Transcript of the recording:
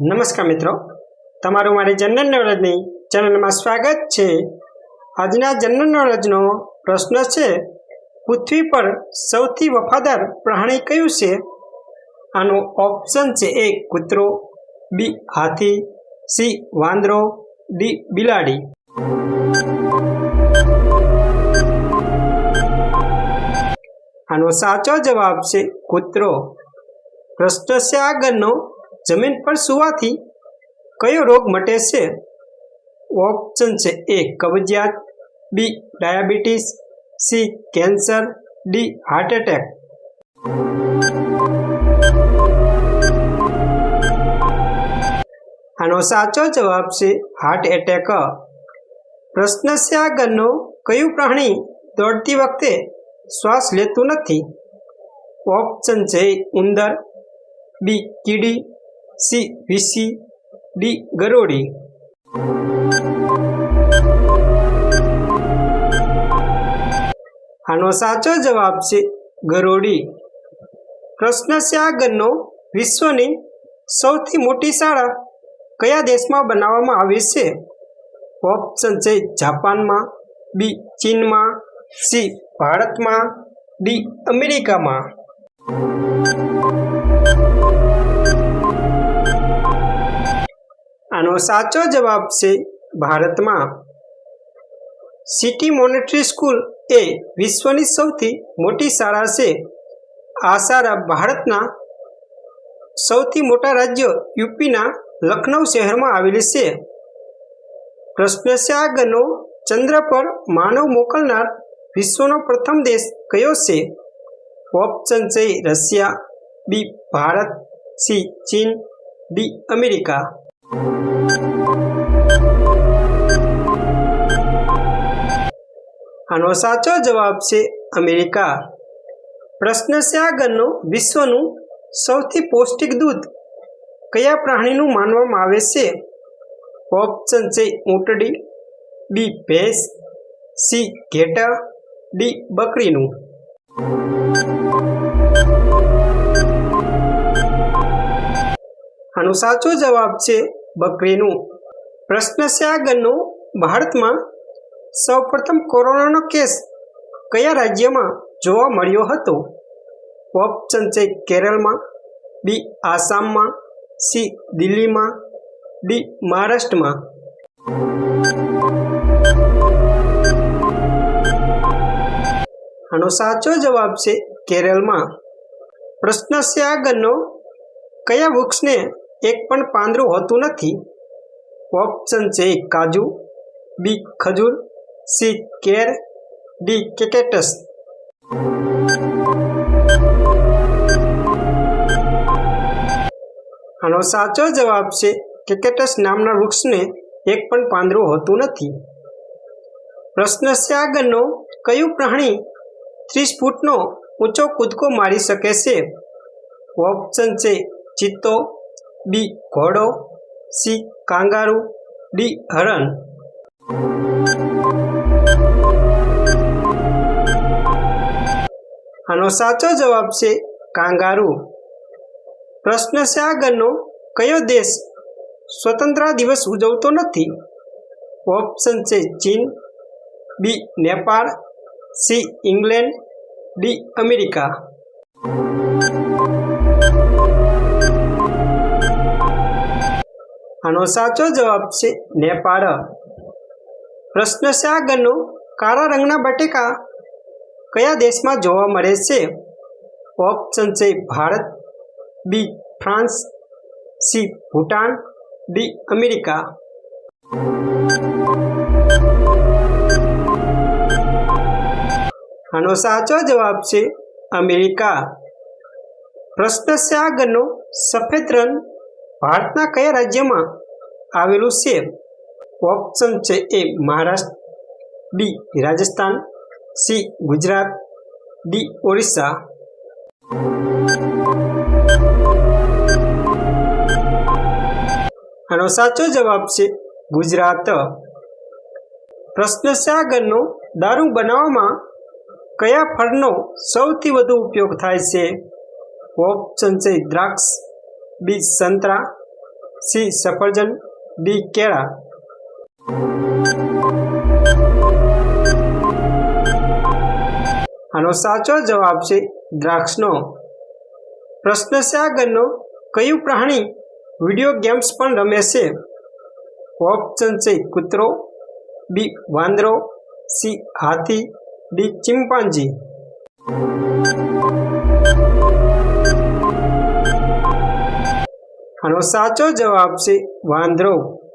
નમસ્કાર મિત્રો. તમારું મારી જનરલ નોલેજની ચેનલમાં સ્વાગત છે. આજના જનરલ નોલેજનો પ્રશ્ન છે, પૃથ્વી પર સૌથી વફાદાર પ્રાણી કયું છે? આનો ઓપ્શન છે એ કૂતરો, બી હાથી, સી વાંદરો, ડી બિલાડી. આનો સાચો જવાબ છે કૂતરો. પ્રશ્ન છે આગળનો જમીન પર સુવાથી કયો રોગ મટે છે? ઓપ્શન છે એ, કબજિયાત, B, diabetes, C, cancer, D heart attack આનો સાચો જવાબ છે હાર્ટ એટેક પ્રશ્ન છે આગળનો, કયું પ્રાણી દોડતી વખતે શ્વાસ લેતું નથી? ઓપ્શન છે ઉંદર, બી, કીડી સી વીસી ડી ગરોડી આનો સાચો જવાબ છે ગરોડી છે વિશ્વની સૌથી મોટી શાળા કયા દેશમાં બનાવવામાં આવી છે? ઓપ્શન છે જાપાનમાં, બી, ચીનમાં, સી, ભારતમાં, ડી, અમેરિકામાં. આનો સાચો જવાબ છે ભારતમાં સિટી મોનેટરી સ્કૂલ એ વિશ્વની સૌથી મોટી શાળા છે. આ શાળા ભારતના સૌથી મોટા રાજ્ય યુપીના લખનૌ શહેરમાં આવેલી છે. પ્રશ્ન છે આગળનો ચંદ્ર પર માનવ મોકલનાર વિશ્વનો પ્રથમ દેશ કયો છે? ઓપ્શન છે રશિયા, બી ભારત, સી ચીન, ડી અમેરિકા. આનો સાચો જવાબ છે અમેરિકા. પ્રશ્ન છે વિશ્વનું સૌથી પૌષ્ટિક દૂધ કયા પ્રાણીનું માનવામાં આવે છે? ઓપ્શન છે ઊંટડી બી ભેંસ, સી ઘેટા, ડી બકરીનું. આનો સાચો જવાબ છે બકરીનું. પ્રશ્ન છે ભારતમાં સૌપ્રથમ કોરોનાનો કેસ કયા રાજ્યમાં જોવા મળ્યો હતો? ઓપ્શન છે કેરળમાં, બી આસામમાં, સી દિલ્હીમાં, ડી મહારાષ્ટ્રમાં. આનો સાચો જવાબ છે કેરળમાં. પ્રશ્ન છે આગળનો, કયા વૃક્ષને એક પણ પાંદડું હોતું નથી? ઓપ્શન છે કાજુ, બી ખજૂર સી કેર ડી કેકેટસ આનો સાચો જવાબ છે કેકેટસ નામના વૃક્ષને એક પણ પાંદડું હોતું નથી. પ્રશ્ન છે આગળનો, કયું પ્રાણી ત્રીસ ફૂટનો ઊંચો કૂદકો મારી શકે છે? ઓપ્શન છે, ચિત્તો. બી ઘોડો. C kangaroo. ડી હરણ. આનો સાચો જવાબ છે કાંગારૂ. પ્રશ્ન છે આગળનો, કયો દેશ સ્વતંત્ર દિવસ ઉજવતો નથી? ઓપ્શન છે ચીન B Nepal C England D America. આનો સાચો જવાબ છે નેપાળ. પ્રશ્ન છે આગળનો કાળા રંગના બટેકા કયા દેશમાં જોવા મળે છે? ઓપ્શન છે Bharat, B France, C Bhutan, D America. આનો સાચો જવાબ છે અમેરિકા. પ્રશ્ન છે આગળનો સફેદ રન ભારતના કયા રાજ્યમાં આવેલું છે? ઓપ્શન છે A Maharashtra B Rajasthan, C Gujarat, D Orissa. આનો સાચો જવાબ છે ગુજરાત. પ્રશ્ન સાગરનો દારૂ બનાવવામાં કયા ફળનો સૌથી વધુ ઉપયોગ થાય છે? ઓપ્શન છે દ્રાક્ષ, બી સંતરા, સી સફરજન, ડી કેળા. આનો સાચો જવાબ છે દ્રાક્ષનો. પ્રશ્ન છે આગળનો કયું પ્રાણી વીડિયો ગેમ્સ પણ રમે છે? ઓપ્શન છે કૂતરો, બી, વાંદરો, સી, હાથી, ડી ચિમ્પાન્જી આનો સાચો જવાબ છે વાંદરો.